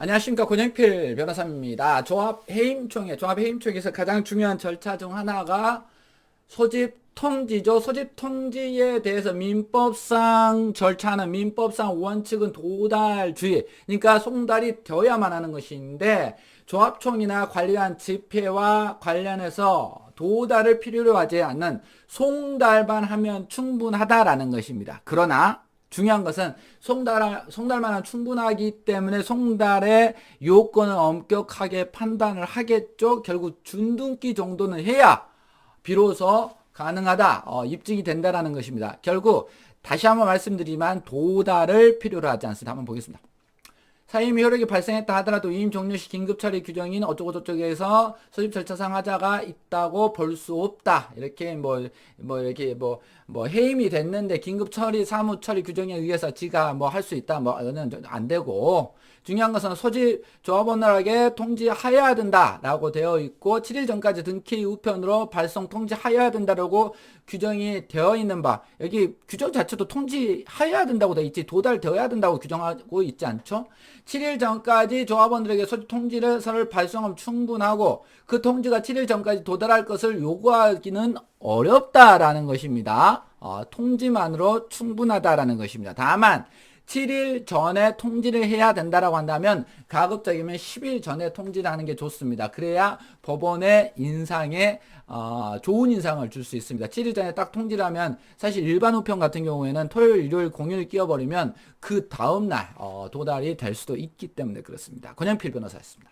안녕하십니까 권영필 변호사입니다. 조합해임총회, 조합해임총회에서 가장 중요한 절차 중 하나가 소집 통지죠. 소집 통지에 대해서 민법상 절차는 민법상 원칙은 도달주의, 그러니까 송달이 되어야만 하는 것인데 조합총이나 관리한 집회와 관련해서 도달을 필요로 하지 않는 송달만 하면 충분하다라는 것입니다. 그러나 중요한 것은 송달, 송달만은 충분하기 때문에 송달의 요건을 엄격하게 판단을 하겠죠. 결국 준둔기 정도는 해야 비로소 가능하다, 어, 입증이 된다라는 것입니다. 결국 다시 한번 말씀드리지만 도달을 필요로 하지 않습니다. 한번 보겠습니다. 사임 효력이 발생했다 하더라도 위임 종료 시 긴급 처리 규정인 어쩌고 저쩌고에서 소집 절차상 하자가 있다고 볼 수 없다. 이렇게 뭐, 뭐, 이렇게 뭐, 뭐, 해임이 됐는데 긴급 처리, 사무 처리 규정에 의해서 지가 뭐 할 수 있다. 뭐, 이거는 안 되고. 중요한 것은 소집 조합원들에게 통지하여야 된다라고 되어 있고 7일 전까지 등기 우편으로 발송 통지하여야 된다라고 규정이 되어 있는 바 여기 규정 자체도 통지하여야 된다고 되어 있지 도달되어야 된다고 규정하고 있지 않죠? 7일 전까지 조합원들에게 소집 통지서를 발송하면 충분하고 그 통지가 7일 전까지 도달할 것을 요구하기는 어렵다라는 것입니다. 어, 통지만으로 충분하다라는 것입니다. 다만 7일 전에 통지를 해야 된다라고 한다면 가급적이면 10일 전에 통지를 하는 게 좋습니다. 그래야 법원의 인상에 어, 좋은 인상을 줄 수 있습니다. 7일 전에 딱 통지를 하면 사실 일반 우편 같은 경우에는 토요일, 일요일 공휴일 끼워버리면 그 다음날 어, 도달이 될 수도 있기 때문에 그렇습니다. 권영필 변호사였습니다.